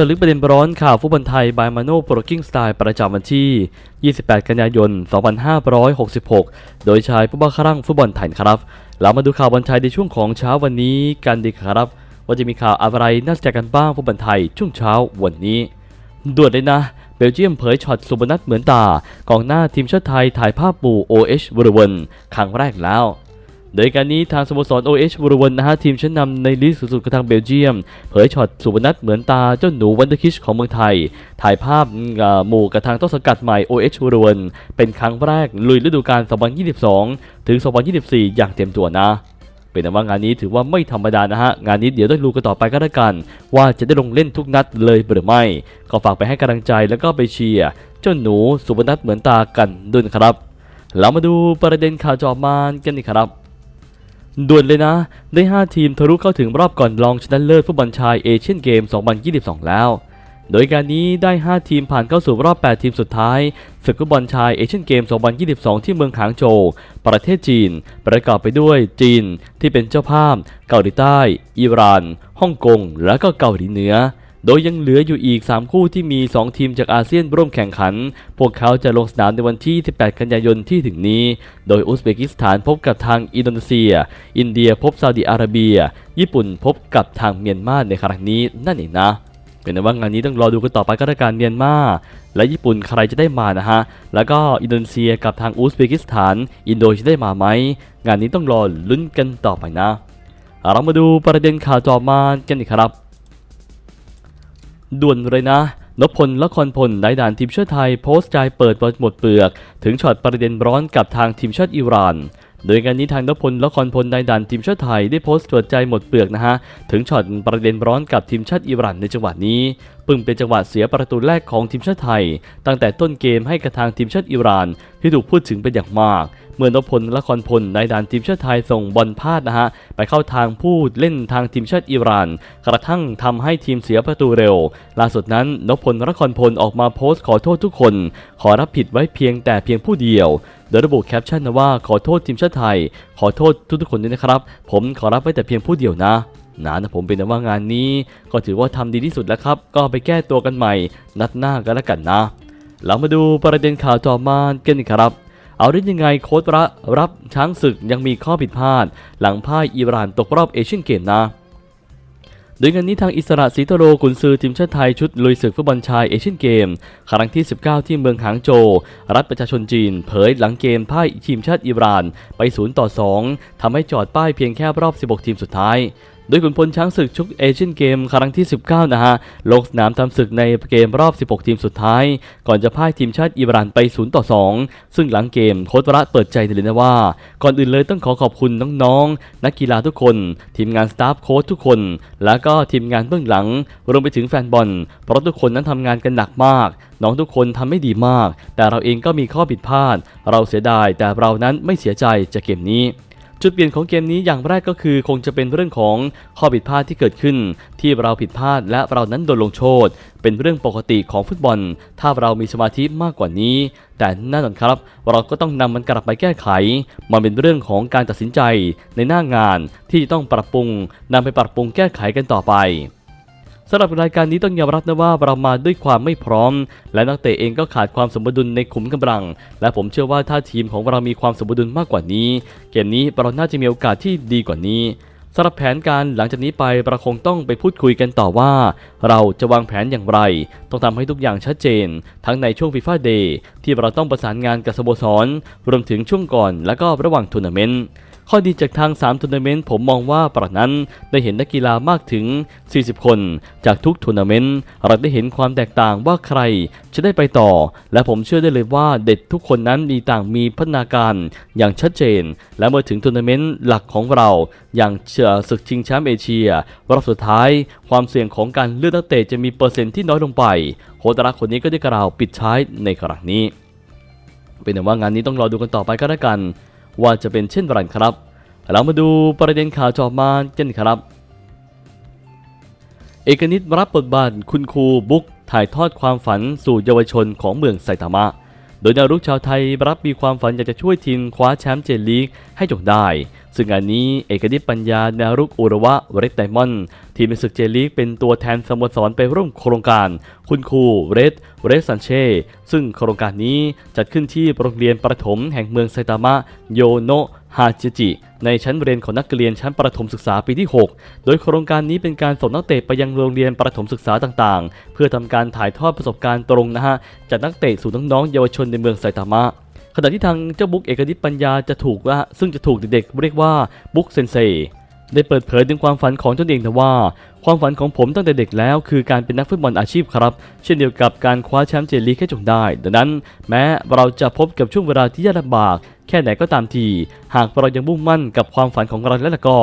จาลึกประเด็นร้อนข่าวฟุตบอลไทยบายมาโน่โปรกิ้งสไตล์ประจำวันที่ 28 กันยายน 2566 โดยชายผู้บ้าครั่งฟุตบอลไทยครับ เรามาดูข่าวบอลไทยในช่วงของเช้าวันนี้กันดีครับ ว่าจะมีข่าวอะไรน่าสนใจกันบ้างฟุตบอลไทยช่วงเช้าวันนี้ด่วนเลยนะ เบลเยียมเผยช็อตสุบนัทเหมือนตากองหน้าทีมชาติไทยถ่ายภาพปู OH บริเวนครั้งแรกแล้ว โดยการนี้ทางสโมสร OH บริเวนนะฮะทีมชั้นนำในลีกสูงสุดของทางเบลเยียม เผยช็อตสุบนัทเหมือนตาเจ้าหนูวันเดอร์คิชของเมืองไทย ถ่ายภาพหมู่กับทางต้นสังกัดใหม่ OH บริเวนเป็นครั้งแรกลุยฤดูกาล 2022 ถึง 2024 อย่างเต็มตัวนะ เป็นว่างานนี้ถือว่าไม่ธรรมดานะฮะ งานนี้เดี๋ยวต้องดูกันต่อไปก็แล้วกัน ว่าจะได้ลงเล่นทุกนัดเลยหรือไม่ ก็ฝากไปให้กำลังใจแล้วก็ไปเชียร์เจ้าหนูสุบนัทเหมือนตากันด้วยครับ เรามาดูประเด็นข่าวจอมานกันอีครับ ด่วนเลยนะ ได้ 5 ทีมทะลุเข้าถึงรอบก่อนรองชนะเลิศฟุตบอลชายเอเชียนเกม 2022 แล้ว โดยการนี้ได้ 5 ทีมผ่านเข้าสู่รอบ 8 ทีมสุดท้ายศึกฟุตบอลชายเอเชียนเกม 2022 ที่เมืองหางโจวประเทศจีน ประกอบไปด้วยจีนที่เป็นเจ้าภาพ เกาหลีใต้ อิหร่าน ฮ่องกง และก็เกาหลีเหนือ โดยยังเหลืออยู่อีก 3 คู่ที่มี 2 ทีมจากอาเซียนร่วมแข่งขัน พวกเขาจะลงสนามในวันที่ 18 กันยายนที่ถึงนี้ โดยอุซเบกิสถานพบกับทางอินโดนีเซีย อินเดียพบซาอุดิอาระเบีย ญี่ปุ่นพบกับทางเมียนมาในครั้งนี้นั่นเองนะเป็นว่างานนี้ต้องรอดูกันต่อไปก็แล้วกันเมียนมาและญี่ปุ่นใครจะได้มานะฮะ แล้วก็อินโดนีเซียกับทางอุซเบกิสถาน อินโดจะได้มาไหม งานนี้ต้องรอลุ้นกันต่อไปนะ เรามาดูประเด็นข่าวจอมานกันอีกครับ ด่วนเลยนะนพพลละครพลนายด่านทีมชาติไทยโพสต์ใจเปิดบอลหมดเปลือก ถึงช็อตประเด็นร้อนกับทางทีมชาติอิหร่านโดยการนี้ทางนพพลละครพลนายด่านทีมชาติไทยได้โพสต์เปิดใจหมดเปลือกนะฮะ ถึงช็อตประเด็นร้อนกับทีมชาติอิหร่านในจังหวะนี้เพิ่งเป็นจังหวะเสียประตูแรกของทีมชาติไทย ตั้งแต่ต้นเกมให้กับทางทีมชาติอิหร่านที่ถูกพูดถึงเป็นอย่างมาก เมื่อนพพลละครพลนายด่านทีมชาติไทยส่งบอลพลาดนะฮะ ไปเข้าทางผู้เล่นทางทีมชาติอิหร่าน กระทั่งทำให้ทีมเสียประตูเร็ว ล่าสุดนั้นนพพลละครพลออกมาโพสต์ขอโทษทุกคน ขอรับผิดไว้เพียงแต่เพียงผู้เดียวโดยระบุแคปชั่นว่าขอโทษทีมชาติไทย ขอโทษทุกๆคนด้วยนะครับ ผมขอรับไว้แต่เพียงผู้เดียวนะนะนะผมเป็นว่างานนี้ ก็ถือว่าทำดีที่สุดแล้วครับ ก็ไปแก้ตัวกันใหม่ นัดหน้ากันแล้วกันนะ เรามาดูประเด็นข่าวต่อมากันครับ เอาได้ยังไงโค้ดระรับช้างศึกยังมีข้อผิดพลาด หลังพ่ายอิหร่านตกรอบเอเชียนเกมนะโดยงานนี้ทางอิสระศรีตโรกุนซือทีมชาติไทยชุดลุยศึกฟุตบอลชายเอเชียนเกม ครั้งที่ 19 ที่เมืองหางโจวรัฐประชาชนจีน เผยหลังเกมพ่ายทีมชาติอิหร่านไป 0 ต่อ 2 ทำให้จอดป้ายเพียงแค่รอบ 16 ทีมสุดท้าย โดยขุนพลช้างศึกชุดเอเชียนเกมครั้งที่ 19 นะฮะ ลงสนามทำศึกในเกมรอบ 16 ทีมสุดท้าย ก่อนจะพ่ายทีมชาติอิหร่านไป 0 ต่อ 2 ซึ่งหลังเกมโค้ชวระเปิดใจเลยนะว่า ก่อนอื่นเลยต้องขอขอบคุณน้องๆ นักกีฬาทุกคน ทีมงานสตาฟโค้ชทุกคน แล้วก็ทีมงานเบื้องหลัง รวมไปถึงแฟนบอล เพราะทุกคนนั้นทำงานกันหนักมาก น้องทุกคนทำไม่ดีมาก แต่เราเองก็มีข้อผิดพลาด เราเสียดายแต่เรานั้นไม่เสียใจจากเกมนี้ จุดเปลี่ยนของเกมนี้อย่างแรกก็คือคงจะเป็นเรื่องของข้อผิดพลาดที่เกิดขึ้น ที่เราผิดพลาดและเรานั้นโดนลงโทษเป็นเรื่องปกติของฟุตบอล ถ้าเรามีสมาธิมากกว่านี้ แต่แน่นอนครับ เราก็ต้องนำมันกลับไปแก้ไข มันเป็นเรื่องของการตัดสินใจในหน้างานที่ต้องปรับปรุงนำไปปรับปรุงแก้ไขกันต่อไป สำหรับรายการนี้ต้องยอมรับนะว่าเรามาด้วยความไม่พร้อม และนักเตะเองก็ขาดความสมดุลในขุมกำลัง และผมเชื่อว่าถ้าทีมของเรามีความสมดุลมากกว่านี้ เกมนี้เราน่าจะมีโอกาสที่ดีกว่านี้สำหรับแผนการหลังจากนี้ไปเราคงต้องไปพูดคุยกันต่อว่า เราจะวางแผนอย่างไร ต้องทำให้ทุกอย่างชัดเจน ทั้งในช่วงฟีฟ่าเดย์ที่เราต้องประสานงานกับสโมสรรวมถึงช่วงก่อนและก็ระหว่างทัวร์นาเมนต์ ข้อดีจากทาง3ทัวร์นาเมนต์ผมมองว่าปราะนั้นได้เห็นนักกีฬามากถึง 40 คน จากทุกทัวร์นาเมนต์เราได้เห็นความแตกต่างว่าใครจะได้ไปต่อ และผมเชื่อได้เลยว่าเด็กทุกคนนั้นมีต่างมีพัฒนาการอย่างชัดเจน และเมื่อถึงทัวร์นาเมนต์หลักของเราอย่างเชื่อศึกชิงแชมป์เอเชียรอบสุดท้าย ความเสี่ยงของการเลือกนักเตะจะมีเปอร์เซ็นต์ที่น้อยลงไปโคตรักคนนี้ก็ได้กล่าวปิดท้ายในครั้งนี้ เป็นแต่ว่างานนี้ต้องรอดูกันต่อไปก็แล้วกัน ว่าจะเป็นเช่นไรครับ เรามาดูประเด็นข่าวจอมานกันครับ เอกนิตรับบทบาทคุณครูบุ๊กถ่ายทอดความฝันสู่เยาวชนของเมืองไซตามะ โดยดาวรุกชาวไทยรับมีความฝันอยากจะช่วยทีมคว้าแชมป์เจลีกให้จงได้ ซึ่งงานนี้เอกนิตปัญญานารุกอุระวะเรดไดมอนด์ทีมในศึกเจลีกเป็นตัวแทนสโมสรไปร่วมโครงการ คุณครูเรดเรดซันเช่ ซึ่งโครงการนี้จัดขึ้นที่โรงเรียนประถมแห่งเมืองไซตามะโยโนะฮาจิจิ ในชั้นเรียนของนักเรียนชั้นประถมศึกษาปีที่ 6 โดยโครงการนี้เป็นการส่งนักเตะไปยังโรงเรียนประถมศึกษาต่างๆ เพื่อทำการถ่ายทอดประสบการณ์ตรงนะฮะจากนักเตะสู่น้องๆเยาวชนในเมืองไซตามะขณะที่ทางเจ้าบุ๊กเอกนิตปัญญาจะถูกว่าซึ่งจะถูกเด็กๆเรียกว่าบุ๊กเซนเซ ได้เปิดเผยถึงความฝันของตนเองนะว่า ความฝันของผมตั้งแต่เด็กแล้ว คือการเป็นนักฟุตบอลอาชีพครับ เช่นเดียวกับการคว้าแชมป์เจลีกแค่จงได้ ดังนั้น แม้เราจะพบกับช่วงเวลาที่ยากลำบาก แค่ไหนก็ตามที หากเรายังมุ่งมั่นกับความฝันของเราแล้วล่ะก็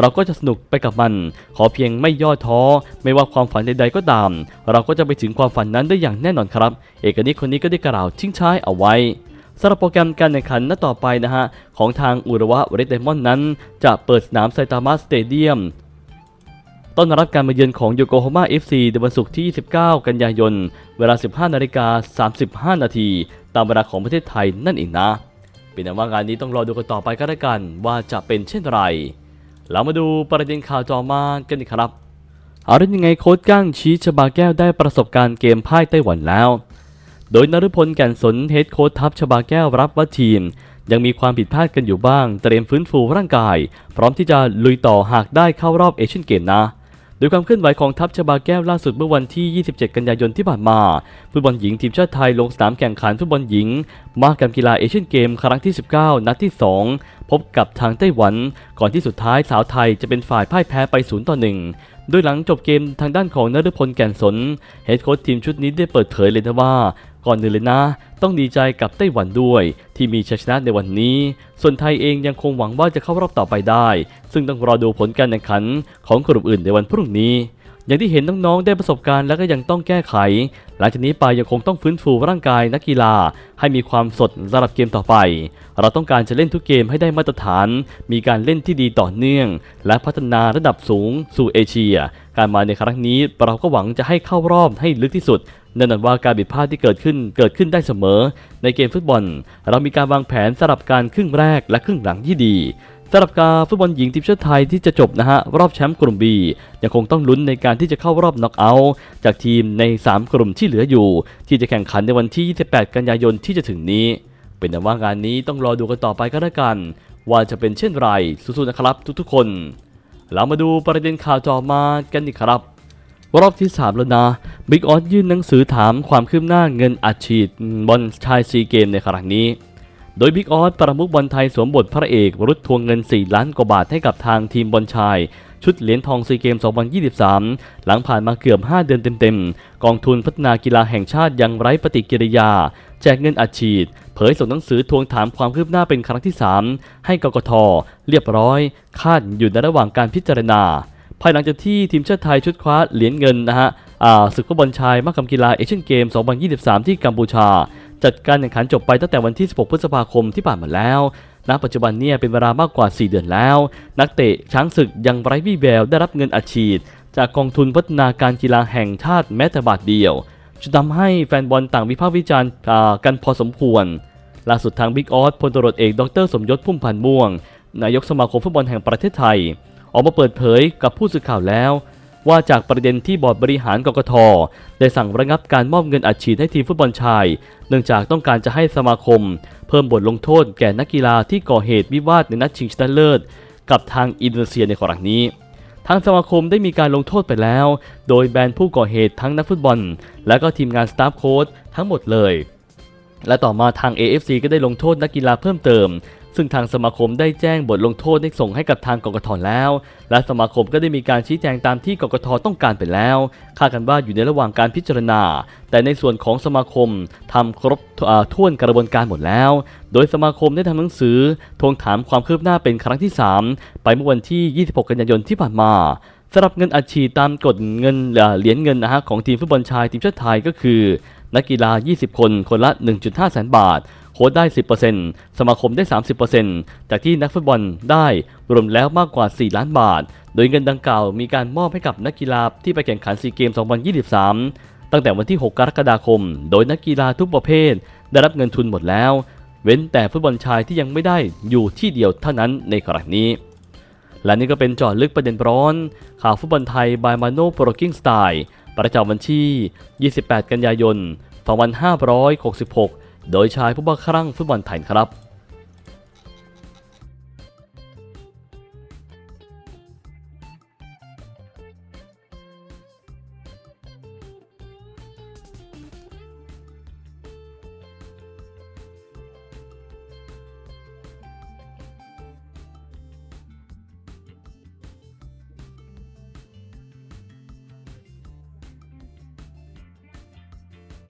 เราก็จะสนุกไปกับมัน ขอเพียงไม่ย่อท้อ ไม่ว่าความฝันใดๆก็ตาม เราก็จะไปถึงความฝันนั้นได้อย่างแน่นอนครับ เอกนิตคนนี้ก็ได้กล่าวทิ้งท้ายเอาไว้ สำหรับโปรแกรมการแข่งขันนัดต่อไปนะฮะ ของทางอุระวะเรดไดมอนนั้น จะเปิดสนามไซตามะสเตเดียมต้อนรับการมาเยือนของโยโกฮาม่า FC ในวันศุกร์ที่ 29 กันยายน เวลา 15 นาฬิกา 35 นาที ตามเวลาของประเทศไทยนั่นเองนะ เป็นแต่ว่างานนี้ต้องรอดูกันต่อไปก็แล้วกันว่าจะเป็นเช่นไร เรามาดูประเด็นข่าวต่อมากันอีกครับ เอาเรื่องยังไงโค้ชก้างชี้ชบาแก้วได้ประสบการณ์เกมพ่ายไต้หวันแล้ว โดยนฤพลแก่นสนเฮดโค้ชทัพชบาแก้วรับว่าทีม ยังมีความผิดพลาดกันอยู่บ้าง เตรียมฟื้นฟูร่างกาย พร้อมที่จะลุยต่อหากได้เข้ารอบเอเชียนเกมนะโดยความเคลื่อนไหวของทัพชบาแก้วล่าสุดเมื่อวันที่ 27 กันยายนที่ผ่านมา ฟุตบอลหญิงทีมชาติไทยลงสนามแข่งขันฟุตบอลหญิงมหกรรมกีฬาเอเชียนเกม ครั้งที่ 19 นัดที่ 2 พบกับทางไต้หวัน ก่อนที่สุดท้ายสาวไทยจะเป็นฝ่ายพ่ายแพ้ไป 0 ต่อ 1 โดยหลังจบเกมทางด้านของนฤพลแก่นสนเฮดโค้ชทีมชุดนี้ได้เปิดเผยเลยนะว่า ก่อนอื่นเลยนะ ต้องดีใจกับไต้หวันด้วย ที่มีชัยชนะในวันนี้ ส่วนไทยเองยังคงหวังว่าจะเข้ารอบต่อไปได้ ซึ่งต้องรอดูผลการแข่งขันของกลุ่มอื่นในวันพรุ่งนี้ อย่างที่เห็นน้องๆได้ประสบการณ์แล้วก็ยังต้องแก้ไข หลังจากนี้ไปยังคงต้องฟื้นฟูร่างกายนักกีฬา ให้มีความสดสำหรับเกมต่อไป เราต้องการจะเล่นทุกเกมให้ได้มาตรฐาน มีการเล่นที่ดีต่อเนื่อง และพัฒนาระดับสูงสู่เอเชีย การมาในครั้งนี้เราก็หวังจะให้เข้ารอบให้ลึกที่สุดแน่นอนว่าการผิดพลาดที่เกิดขึ้นเกิดขึ้นได้เสมอ ในเกมฟุตบอล เรามีการวางแผนสำหรับการครึ่งแรกและครึ่งหลังที่ดี สำหรับการฟุตบอลหญิงทีมชาติไทยที่จะจบนะฮะรอบแชมป์กลุ่ม B ยังคงต้องลุ้นในการที่จะเข้ารอบน็อกเอาท์จากทีมใน 3 กลุ่มที่เหลืออยู่ ที่จะแข่งขันในวันที่ 28 กันยายนที่จะถึงนี้ เป็นแต่ว่างานนี้ต้องรอดูกันต่อไปก็แล้วกัน ว่าจะเป็นเช่นไรสู้ๆนะครับทุกๆ คน เรามาดูประเด็นข่าวต่อมากันอีกครับรอบที่ 3 แล้วนะบิ๊กออสยื่นหนังสือถามความคืบหน้าเงินอัดฉีดบอลชายซีเกมในครั้งนี้ โดยบิ๊กออสประมุขบอลไทยสวมบทพระเอกรุดทวงเงิน 4 ล้านกว่าบาทให้กับทางทีมบอลชาย ชุดเหรียญทองซีเกม 2023 หลังผ่านมาเกือบ 5 เดือนเต็มๆ กองทุนพัฒนากีฬาแห่งชาติยังไร้ปฏิกิริยา แจกเงินอัดฉีด เผยส่งหนังสือทวงถามความคืบหน้าเป็นครั้งที่ 3 ให้กกทเรียบร้อยคาดอยู่ในระหว่างการพิจารณา ภายหลังจากที่ทีมชาติไทยชุดคว้าเหรียญเงินนะฮะอ่าศึกฟุตบอลชายมหกรรมกีฬาเอเชียนเกม 2023 ที่กัมพูชา จัดการแข่งขันจบไปตั้งแต่วันที่ 16 พฤษภาคมที่ผ่านมาแล้วณปัจจุบันเนี่ยเป็นเวลามากกว่า 4 เดือนแล้ว นักเตะช้างศึกยังไร้วี่แววได้รับเงินอัดฉีด จากกองทุนพัฒนาการกีฬาแห่งชาติแม้แต่บาทเดียวจนทำให้แฟนบอลต่างวิพากษ์วิจารณ์กันพอสมควรล่าสุดทางบิ๊กออสพลตรวจเอกดรสมยศพุ่มพันธ์ม่วง นายกสมาคมฟุตบอลแห่งประเทศไทย ออกมาเปิดเผยกับผู้สื่อข่าวแล้ว ว่าจากประเด็นที่บอร์ดบริหารกกทได้สั่งระงับการมอบเงินอัดฉีดให้ทีมฟุตบอลชาย เนื่องจากต้องการจะให้สมาคม เพิ่มบทลงโทษแก่นักกีฬาที่ก่อเหตุวิวาทในนัดชิงชนะเลิศ กับทางอินโดนีเซียในครั้งนี้ ทางสมาคมได้มีการลงโทษไปแล้ว โดยแบนผู้ก่อเหตุทั้งนักฟุตบอล และก็ทีมงานสตาฟโค้ชทั้งหมดเลยและต่อมาทาง AFC ก็ได้ลงโทษนักกีฬาเพิ่มเติม ซึ่งทางสมาคมได้แจ้งบทลงโทษได้ส่งให้กับทางกกทแล้ว และสมาคมก็ได้มีการชี้แจงตามที่กกทต้องการไปแล้วคาดกันว่าอยู่ในระหว่างการพิจารณา แต่ในส่วนของสมาคมทำครบอ่าถ้วนกระบวนการหมดแล้ว โดยสมาคมได้ทำหนังสือทวงถามความคืบหน้าเป็นครั้งที่ 3 ไปเมื่อวันที่ 26 กันยายนที่ผ่านมาสำหรับเงินอัดฉีดตามกฎเงินเหรียญเงินนะฮะของทีมฟุตบอลชายทีมชาติไทยก็คือ นักกีฬา 20 คน คนละ 1.5 แสนบาท ค้ดได้ 10%สมาคมได้ 30%จากที่นักฟุตบอลได้รวมแล้วมากกว่า 4 ล้านบาท โดยเงินดังกล่าวมีการมอบให้กับนักกีฬาที่ไปแข่งขันซีเกม 2023 ตั้งแต่วันที่ 6 กรกฎาคม โดยนักกีฬาทุกประเภท ได้รับเงินทุนหมดแล้ว เว้นแต่ฟุตบอลชายที่ยังไม่ได้อยู่ที่เดียวเท่านั้นในครั้งนี้และนี่ก็เป็นจอดลึกประเด็นร้อน ข่าวฟุตบอลไทยบายมาโน่โปรกิ้งสไตล์ประจำวันที่ 28 กันยายน 2566 โดยชายผู้บังคลั่งฟุตบอลไทยครับ